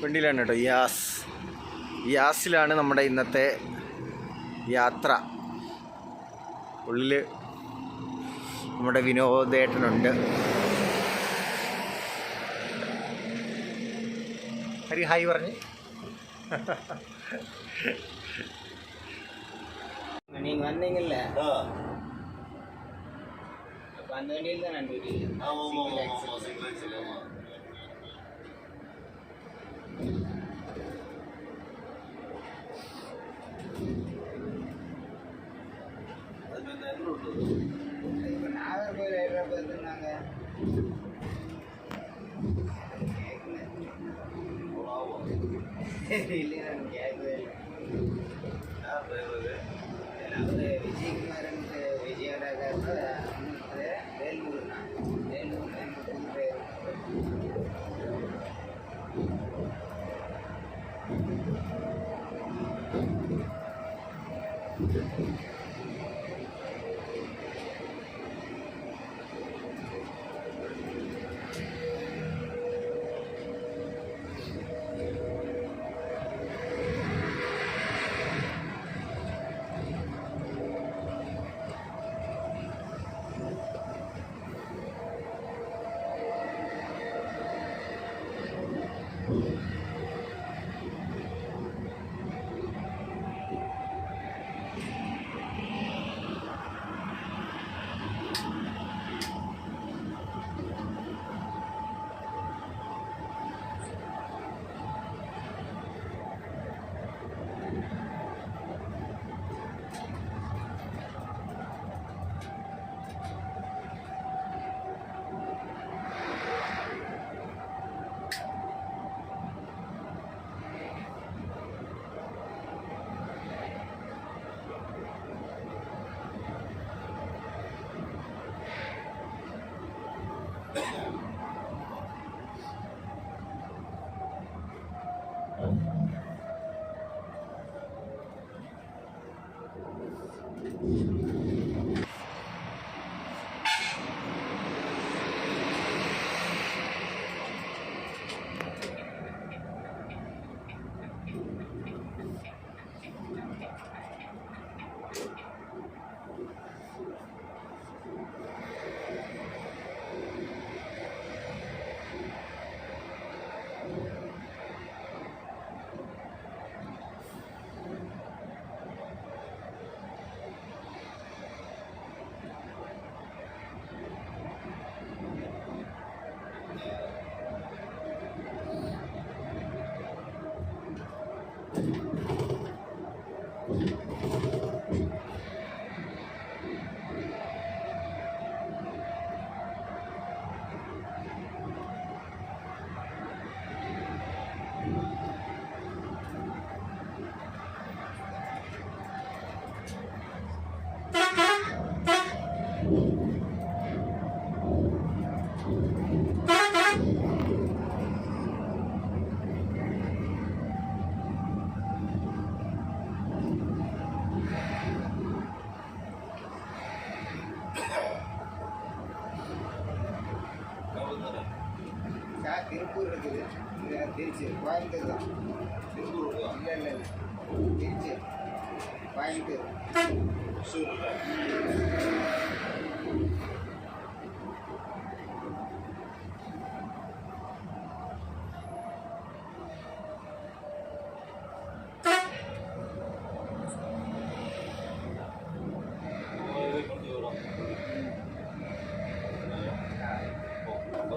വണ്ടിയിലാണ് കേട്ടോ യാസ്. യാസിലാണ് നമ്മുടെ ഇന്നത്തെ യാത്ര. ഉള്ളിൽ നമ്മുടെ വിനോദേട്ടനുണ്ട്. ഹരി ഹായ് പറഞ്ഞ്. വന്നെങ്കിലേ അപ്പൊ അന്ന് വേണ്ടി തന്നെ കണ്ടു. વિજય કુમાર વિજય રાજા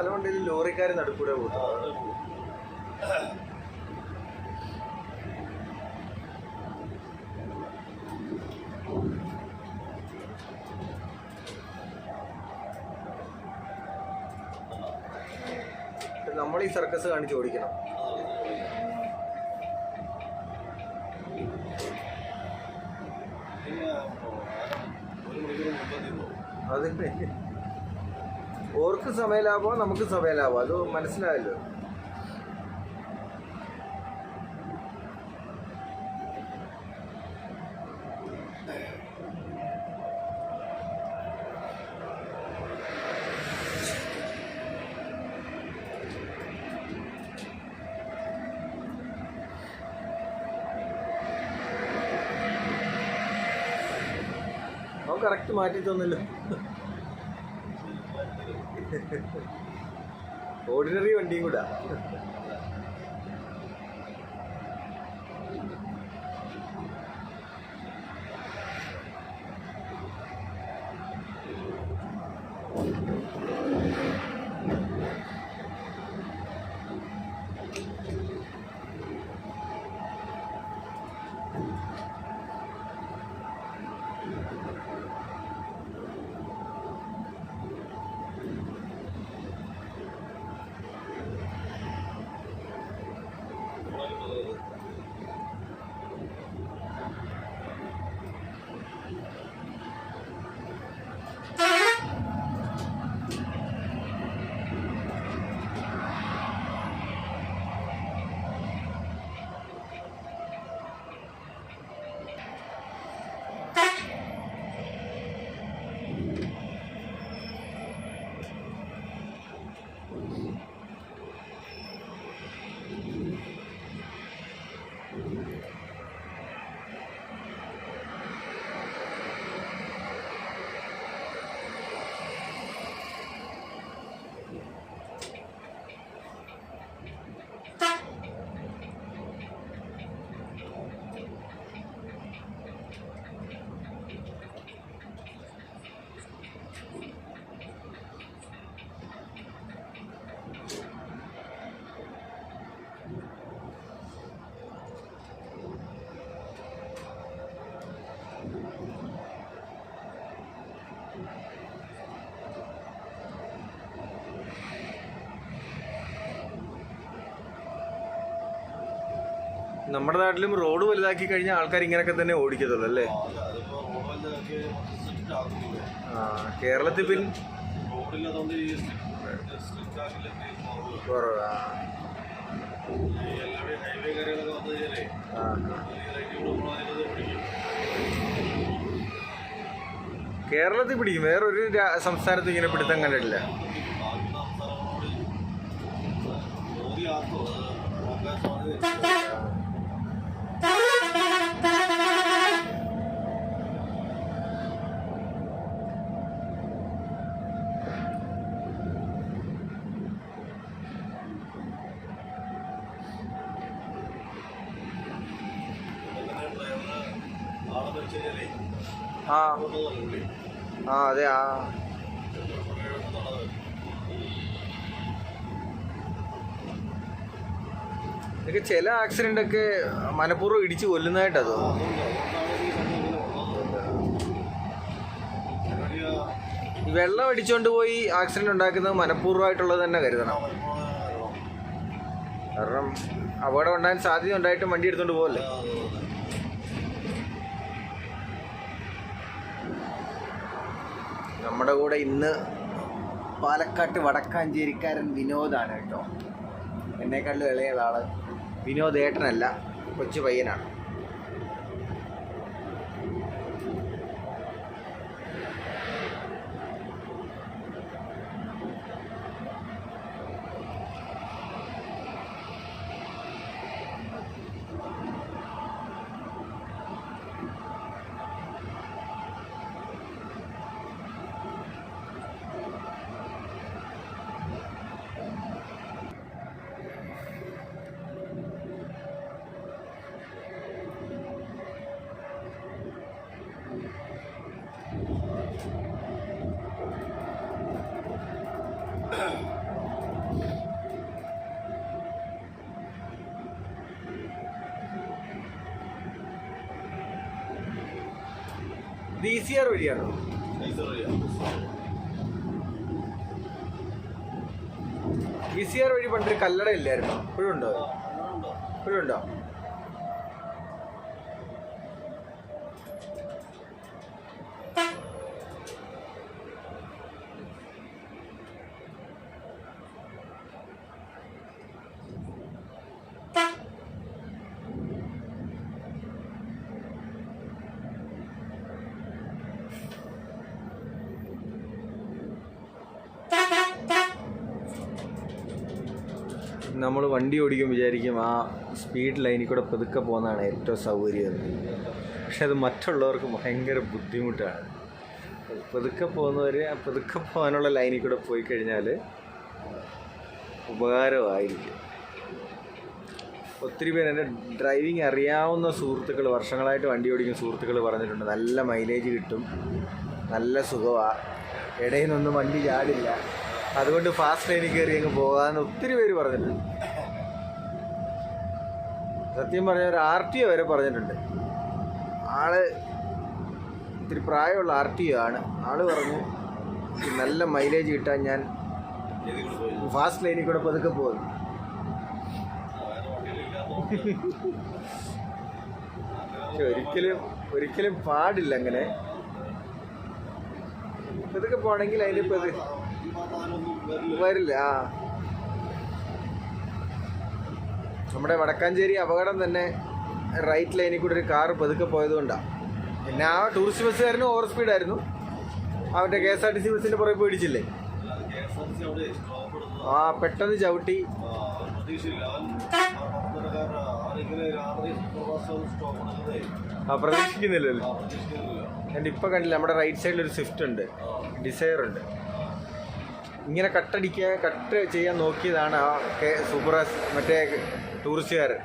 സ്ഥലമുണ്ടെങ്കിൽ ലോറിക്കാർ നടുക്കൂടെ പോകും അത്. നമ്മൾ ഈ സർക്കസ് കാണിച്ച് ഓടിക്കണം പിന്നെ, ഒരു മണിക്കൂർ മുമ്പ് തിന്നു അത് ഓർക്ക് സമയലാഭോ നമുക്ക് സമയലാഭോ അത് മനസ്സിലായല്ലോ. കറക്റ്റ് മാറ്റി തന്നല്ലോ ഓർഡിനറി വണ്ടിയും കൂടാ. നമ്മുടെ നാട്ടിലും റോഡ് വലുതാക്കി കഴിഞ്ഞാൽ ആൾക്കാർ ഇങ്ങനെയൊക്കെ തന്നെ ഓടിക്കത്തുള്ളൂ അല്ലേ? ആ, കേരളത്തിൽ പിന്നെ കുറവ്. കേരളത്തിൽ പിടിക്കും. വേറൊരു സംസ്ഥാനത്ത് ഇങ്ങനെ പിടുത്തം കണ്ടിട്ടില്ല. മോദി ആ അതെ ആ. ചില ആക്സിഡന്റ് ഒക്കെ മനഃപൂർവം ഇടിച്ച് കൊല്ലുന്നതായിട്ടാ തോന്നുന്നു ഈ വെള്ളം അടിച്ചുകൊണ്ട് പോയി ആക്സിഡന്റ് ഉണ്ടാക്കുന്നത് മനഃപൂർവമായിട്ടുള്ളത് തന്നെ കരുതണം. കാരണം അപകടം ഉണ്ടാകാൻ സാധ്യത ഉണ്ടായിട്ട് വണ്ടി എടുത്തോണ്ട് പോകല്ലേ നമ്മുടെ കൂടെ ഇന്ന് പാലക്കാട്ട് വടക്കാഞ്ചേരിക്കാരൻ വിനോദാണ് കേട്ടോ. എന്നെക്കാളും ഇളയ ആൾ വിനോദ് ഏട്ടനല്ല കൊച്ചു പയ്യനാണ്. സി ആർ വഴിയാണോ ടീച്ചർ സി ആർ വഴി പണ്ടൊരു കല്ലട ഇല്ലായിരുന്നു. ഇപ്പോഴും ഉണ്ടോ ആ, അങ്ങനെ ഉണ്ടോ ഇപ്പോഴും ഉണ്ടോ നമ്മൾ വണ്ടി ഓടിക്കുമ്പോൾ വിചാരിക്കും ആ സ്പീഡ് ലൈനിൽ കൂടെ പതുക്കെ പോകുന്നതാണ് ഏറ്റവും സൗകര്യം. പക്ഷെ അത് മറ്റുള്ളവർക്ക് ഭയങ്കര ബുദ്ധിമുട്ടാണ്. പതുക്കെ പോകുന്നവർ പതുക്കെ പോകാനുള്ള ലൈനിൽ കൂടെ പോയി കഴിഞ്ഞാൽ ഉപകാരമായിരിക്കും. ഒത്തിരി പേര് എന്റെ ഡ്രൈവിംഗ് അറിയാവുന്ന സുഹൃത്തുക്കൾ വർഷങ്ങളായിട്ട് വണ്ടി ഓടിക്കുന്ന സുഹൃത്തുക്കൾ പറഞ്ഞിട്ടുണ്ട്. നല്ല മൈലേജ് കിട്ടും. നല്ല സുഖമാണ് ഇടയിൽ നിന്നൊന്നും വണ്ടി ചാടില്ല. അതുകൊണ്ട് ഫാസ്റ്റ് ട്രെയിനിൽ കയറി അങ്ങ് പോകാമെന്ന് ഒത്തിരി പേര് പറഞ്ഞിട്ടുണ്ട്. സത്യം പറഞ്ഞ ഒരു ആർ ടി ഒ വരെ പറഞ്ഞിട്ടുണ്ട്. ആൾ ഇത്തിരി പ്രായമുള്ള ആർ ടി ഒ ആണ്. ആൾ പറഞ്ഞു "എനിക്ക് നല്ല മൈലേജ് കിട്ടാൻ ഞാൻ ഫാസ്റ്റ് ലൈനിൽ കൂടെ പതുക്കെ പോകുന്നു. പക്ഷെ ഒരിക്കലും ഒരിക്കലും പാടില്ല അങ്ങനെ. പതുക്കെ പോകണമെങ്കിൽ അതിന്റെ പതു ഈ ഭാഗത്ത് ആരൊന്നും വരില്ല ആ. നമ്മുടെ വടക്കാഞ്ചേരി അപകടം തന്നെ റൈറ്റ് ലൈനിൽ കൂടെ ഒരു കാറ് പതുക്കെ പോയതുകൊണ്ടാണ് പിന്നെ ആ ടൂറിസ്റ്റ് ബസ്സുകാരനും ഓവർ സ്പീഡായിരുന്നു അവന്റെ K S R T C ബസ്സിന്റെ പുറകെ പേടിച്ചില്ലേ? ആ പെട്ടെന്ന് ചവിട്ടി. ആ, പ്രതീക്ഷിക്കുന്നില്ലല്ലോ. എന്റെ ഇപ്പം കണ്ടില്ല. നമ്മുടെ റൈറ്റ് സൈഡിൽ ഒരു സ്വിഫ്റ്റ് ഉണ്ട്. ഡിസയർ ഉണ്ട്. ഇങ്ങനെ കട്ടടിക്കുക കട്ട് ചെയ്യാൻ നോക്കിയതാണ് ആ കെ സൂപ്പറാസ് മറ്റേ ടൂറിസ്റ്റുകാരൻ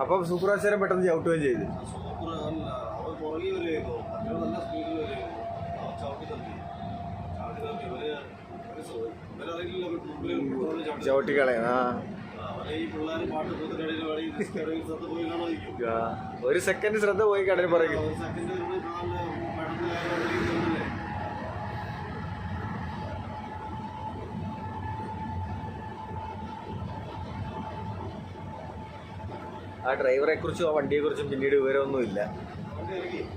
അപ്പം സൂപ്പറാസുകാരൻ പെട്ടെന്ന് ചവിട്ടുകയും ചെയ്തു. അവൻ അവൻ പുറകെ വരുമായിരുന്നു മറ്റൊരു നല്ല സ്പീഡിൽ ആ ഡ്രൈവറെ കുറിച്ചും ആ വണ്ടിയെ കുറിച്ചും പിന്നീട് വിവരമൊന്നുമില്ല.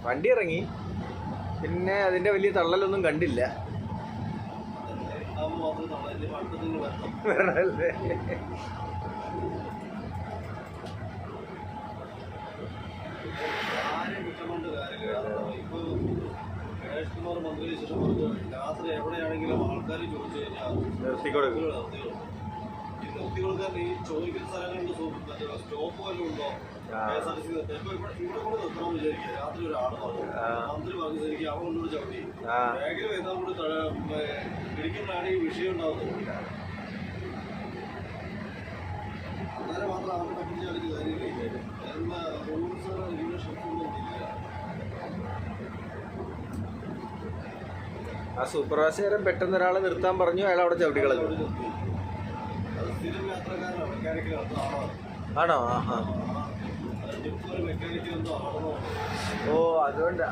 വണ്ടി ഇറങ്ങി. പിന്നെ അതിന്റെ വലിയ തള്ളലൊന്നും കണ്ടില്ല. എവിടെയാണെങ്കിലും ആൾക്കാർ ചോദിച്ചു കഴിഞ്ഞാൽ നിർത്തിക്കൊടുക്കും. നിർത്തികൾ തന്നെ ഈ ചോദിക്കുന്ന സ്റ്റോപ്പ് വല്ലതും ഉണ്ടോ? ഈ വിഷയം മാത്രം പറ്റിച്ച് ആ സൂപ്പർവൈസറും പെട്ടെന്ന് ഒരാളെ നിർത്താൻ പറഞ്ഞു. അയാൾ അവിടെ ചവിട്ടി. ആണോ? ആഹാ ഓ അതുകൊണ്ടാ.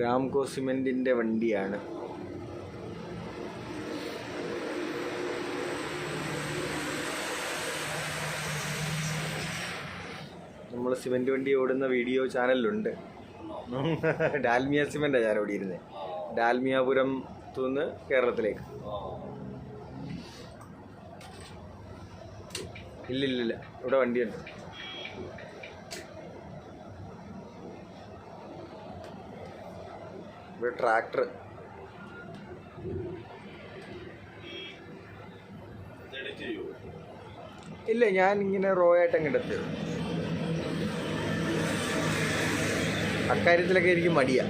രാംകോ സിമെന്റിന്റെ വണ്ടിയാണ്. നമ്മൾ സിമെന്റ് വണ്ടി ഓടുന്ന വീഡിയോ ചാനലിലുണ്ട്. ഡാൽമിയ സിമെന്റ് ഞാൻ ഓടിയിരുന്നത് ഡാൽമിയാപുരം തുന്ന് കേരളത്തിലേക്ക്. ഇല്ലില്ലില്ല ഇവിടെ വണ്ടിയുണ്ട്. ട്രാക്ടർ. ഇല്ല ഞാൻ ഇങ്ങനെ റോ ആയിട്ട് അങ്ങ് എടുത്തത് അക്കാര്യത്തിലൊക്കെ എനിക്ക് മടിയാ.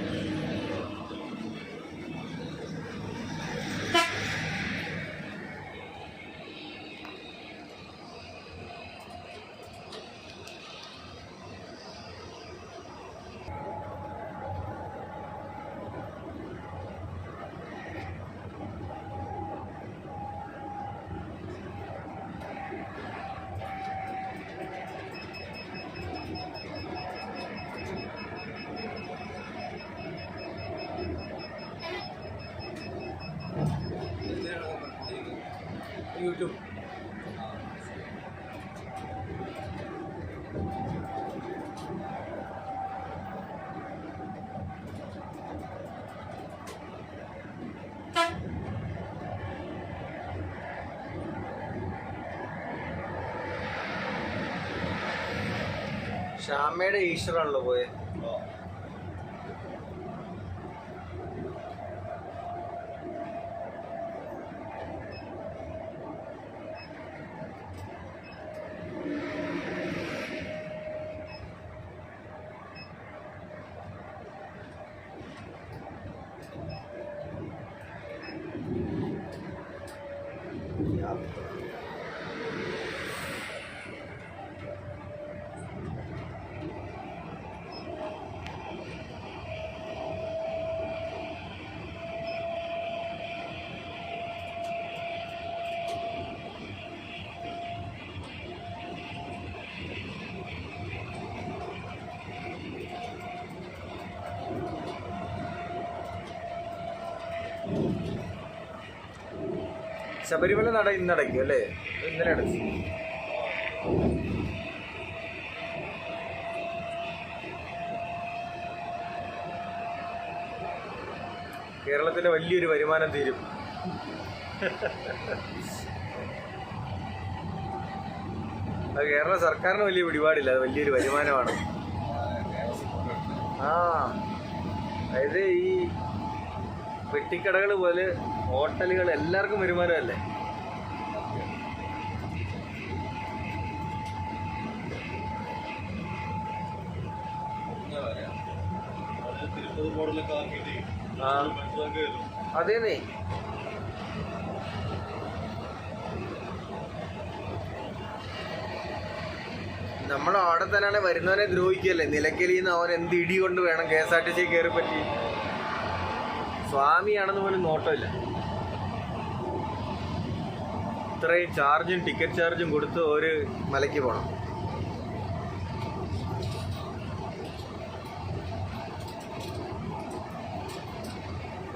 ഷാമയുടെ ഈശ്വറാണല്ലോ പോയത് ശബരിമല നട ഇന്നടയ്ക്കും അല്ലേ? ഇന്നലെ അടച്ചു കേരളത്തിന്റെ വലിയൊരു വരുമാനം തീരും. അത് കേരള സർക്കാരിന് വലിയ പിടിപാടില്ല അത് വലിയൊരു വരുമാനമാണ്. ആ അതായത് ഈ പെട്ടിക്കടകൾ പോലെ ഹോട്ടലുകൾ എല്ലാവർക്കും വരുമാനമല്ലേ? അതേന്നേ. നമ്മൾ അവിടെ തന്നെയാണ് വരുന്നവനെ ദ്രോഹിക്കല്ലേ? നിലയ്ക്കലിൽ നിന്ന് അവൻ എന്ത് ഇടി കൊണ്ട് വേണം K S R T C കയറി പറ്റി സ്വാമിയാണെന്ന് പോലും നോട്ടമില്ല. ഇത്രയും ചാർജും ടിക്കറ്റ് ചാർജും കൊടുത്ത് ഒരു മലയ്ക്ക് പോകണം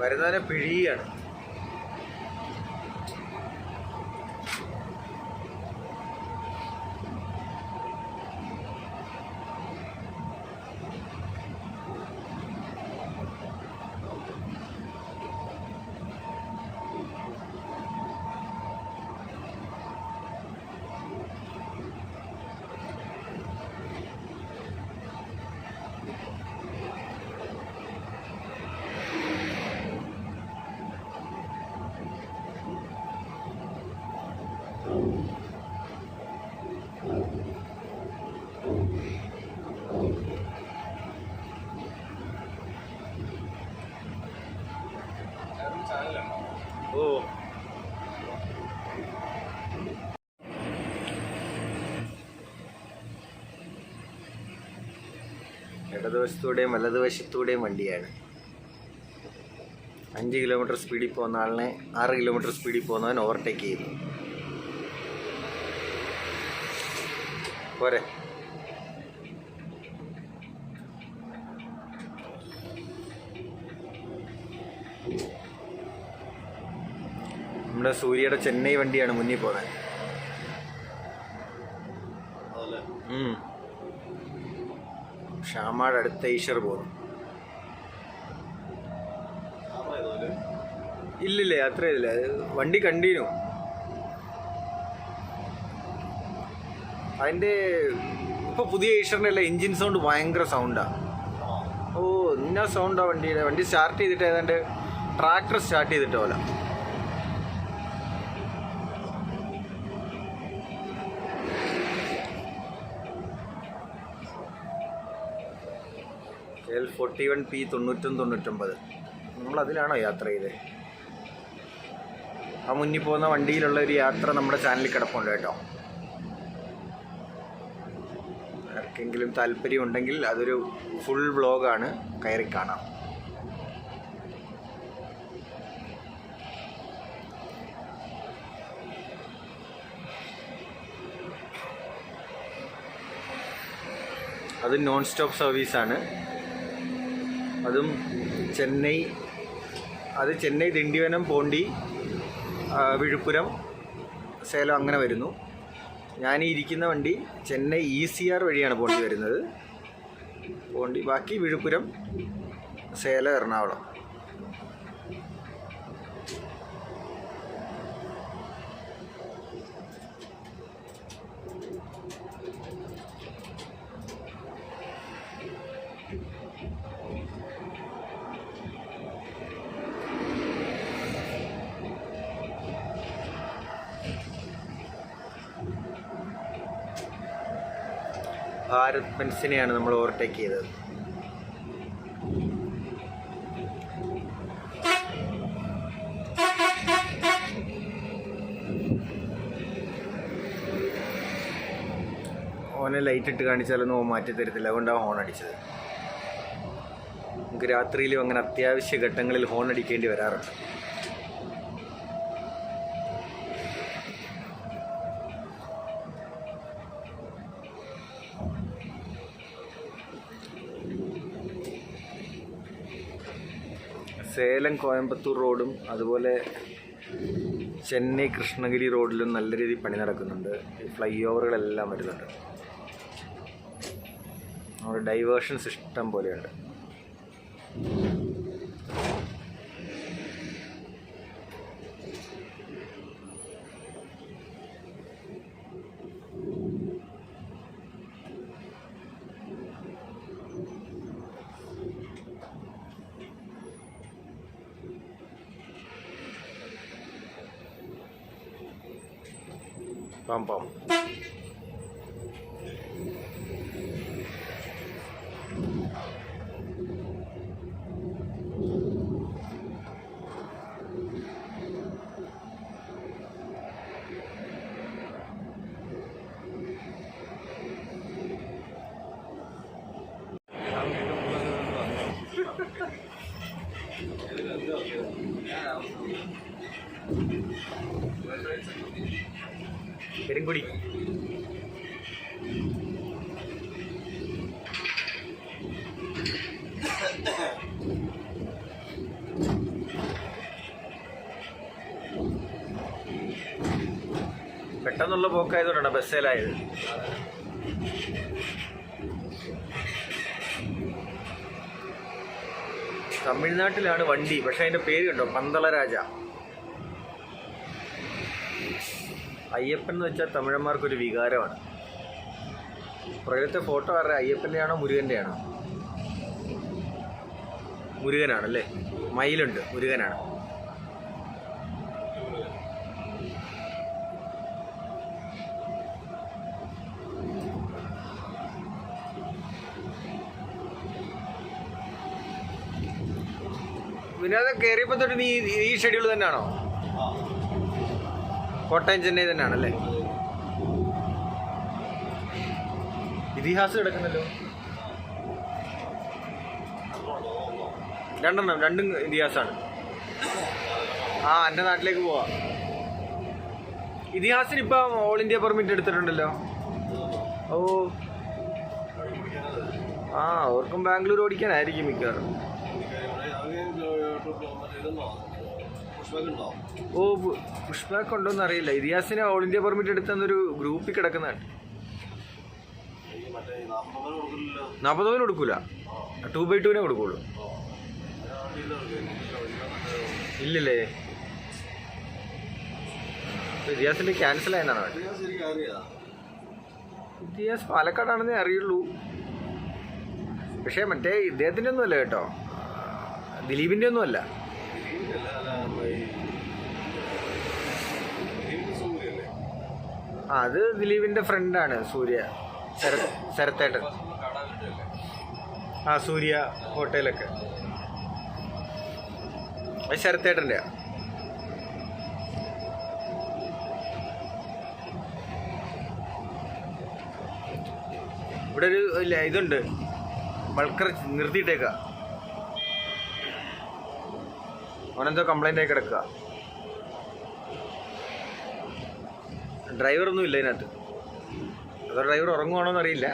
വരുന്നവരെ പിഴിയാണ്. ഇടതുവശത്തൂടെയും വലതുവശത്തൂടെയും വണ്ടിയാണ്. അഞ്ച് കിലോമീറ്റർ സ്പീഡിൽ പോകുന്ന ആളിനെ ആറ് കിലോമീറ്റർ സ്പീഡിൽ പോകുന്നവൻ ഓവർടേക്ക് ചെയ്തു പോരെ. നമ്മുടെ സൂര്യയുടെ ചെന്നൈ വണ്ടിയാണ് മുന്നിൽ പോകുന്നത്. ഷാമാട് അടുത്ത ഈശ്വർ ചെയ്തോൽ ഇല്ലില്ല യാത്ര ചെയ്തില്ല വണ്ടി കണ്ടീനു. അതിന്റെ ഇപ്പോൾ പുതിയ ഈശ്വറിന്റെ അല്ല എഞ്ചിൻ സൗണ്ട് ഭയങ്കര സൗണ്ടാ. ഓ ഇന്ന സൗണ്ടാ വണ്ടിയുടെ? വണ്ടി സ്റ്റാർട്ട് ചെയ്തിട്ട് ഏതാണ്ട് ട്രാക്ടർ സ്റ്റാർട്ട് ചെയ്തിട്ട് പോലെ. എൽ ഫോർട്ടി വൺ പി തൊണ്ണൂറ്റും തൊണ്ണൂറ്റൊമ്പത്. നമ്മൾ അതിലാണോ യാത്ര ചെയ്തത് ആ മുന്നിൽ പോകുന്ന വണ്ടിയിലുള്ള ഒരു യാത്ര നമ്മുടെ ചാനലിൽ കിടപ്പുണ്ട് കേട്ടോ. ആർക്കെങ്കിലും താല്പര്യം ഉണ്ടെങ്കിൽ അതൊരു ഫുൾ വ്ളോഗാണ് കയറി കാണാം. അത് നോൺ സ്റ്റോപ്പ് സർവീസാണ് അതും ചെന്നൈ അത് ചെന്നൈ ദിണ്ടിവനം പോണ്ടി വിഴുപ്പുരം സേലം അങ്ങനെ വരുന്നു. ഞാൻ ഇരിക്കുന്ന വണ്ടി ചെന്നൈ ഇ സി ആർ വഴിയാണ് പോണ്ടി വരുന്നത്. പോണ്ടി ബാക്കി വിഴുപ്പുരം സേലം എറണാകുളം. ഭാരത് ബെൻസിനെയാണ് നമ്മൾ ഓവർടേക്ക് ചെയ്തത്? ഓനെ ലൈറ്റ് ഇട്ട് കാണിച്ചാലൊന്നും ഓൻ മാറ്റി തരത്തില്ല. അതുകൊണ്ടാണ് ഹോൺ അടിച്ചത്. നമുക്ക് രാത്രിയിലും അങ്ങനെ അത്യാവശ്യ ഘട്ടങ്ങളിൽ ഹോൺ അടിക്കേണ്ടി വരാറുണ്ട്. സേലം കോയമ്പത്തൂർ റോഡും അതുപോലെ ചെന്നൈ കൃഷ്ണഗിരി റോഡിലും നല്ല രീതിയിൽ പണി നടക്കുന്നുണ്ട്. ഫ്ലൈ ഓവറുകളെല്ലാം വരുന്നുണ്ട്. നമ്മുടെ ഡൈവേർഷൻസ് ഇഷ്ടം പോലെയുണ്ട് പാം പാം പെരുങ്കുടി പെട്ടെന്നുള്ള പോക്കായതുകൊണ്ടാണ് ബസ്സേലായത്. തമിഴ്നാട്ടിലാണ് വണ്ടി പക്ഷെ അതിന്റെ പേര് കണ്ടോ? പന്തളരാജ. അയ്യപ്പൻ എന്ന് വെച്ചാൽ തമിഴന്മാർക്കൊരു വികാരമാണ്. പുറകിലത്തെ ഫോട്ടോ ആരുടെ? അയ്യപ്പന്റെയാണോ ആണോ മുരുകന്റെ ആണോ മുരുകനാണല്ലേ മയിലുണ്ട് മുരുകനാണ്. വിനോദ കയറിയപ്പോൾ തൊട്ട് നീ ഈ ഷെഡ്യൂൾ തന്നെയാണോ? കോട്ടയം ചെന്നൈ തന്നെയാണല്ലേ? ഇതിഹാസം കിടക്കുന്നല്ലോ രണ്ടെണ്ണം രണ്ടും ഇതിഹാസമാണ്. ആ എന്റെ നാട്ടിലേക്ക് പോവാ. ഇതിഹാസിന് ഇപ്പം ഓൾ ഇന്ത്യ പെർമിറ്റ് എടുത്തിട്ടുണ്ടല്ലോ. ഓ. ആ അവർക്കും ബാംഗ്ലൂർ ഓടിക്കാനായിരിക്കും മിക്കവാറും. ഓ പുഷ്പാക്ക് ഉണ്ടോന്ന് അറിയില്ല. ഇതിഹാസിനെ ഓൾ ഇന്ത്യ പെർമിറ്റ് എടുത്തെന്നൊരു ഗ്രൂപ്പിൽ കിടക്കുന്നതാണ്. നാപ്പതോന് കൊടുക്കൂല. ടു ബൈ ടുവിനെ കൊടുക്കുള്ളൂ. ഇല്ലല്ലേ? ഇതിഹാസിന്റെ ക്യാൻസൽ ആയെന്നാണ്? ഇതിഹാസ് പാലക്കാടാണെന്നേ അറിയുള്ളൂ. പക്ഷേ മറ്റേ ഇദ്ദേഹത്തിന്റെ ഒന്നുമല്ല കേട്ടോ. ദിലീപിന്റെ ഒന്നും അല്ല. ദിലീപിന്റെ ആ അത് ദിലീപിന്റെ ഫ്രണ്ടാണ് സൂര്യ. ശര ശരത്തേട്ടൻ. ആ സൂര്യ ഹോട്ടലൊക്കെ. അത് ശരത്തേട്ടന്റെ ഇവിടെ ഒരു ഇല്ല ഇതുണ്ട്. ബൾക്കർ നിർത്തിയിട്ടേക്ക. അവനെന്തോ കംപ്ലൈന്റ് ആയി കിടക്കുക ഡ്രൈവറൊന്നും ഇല്ല ഇതിനകത്ത്. അതോ ഡ്രൈവർ ഉറങ്ങുവാണോ അറിയില്ല.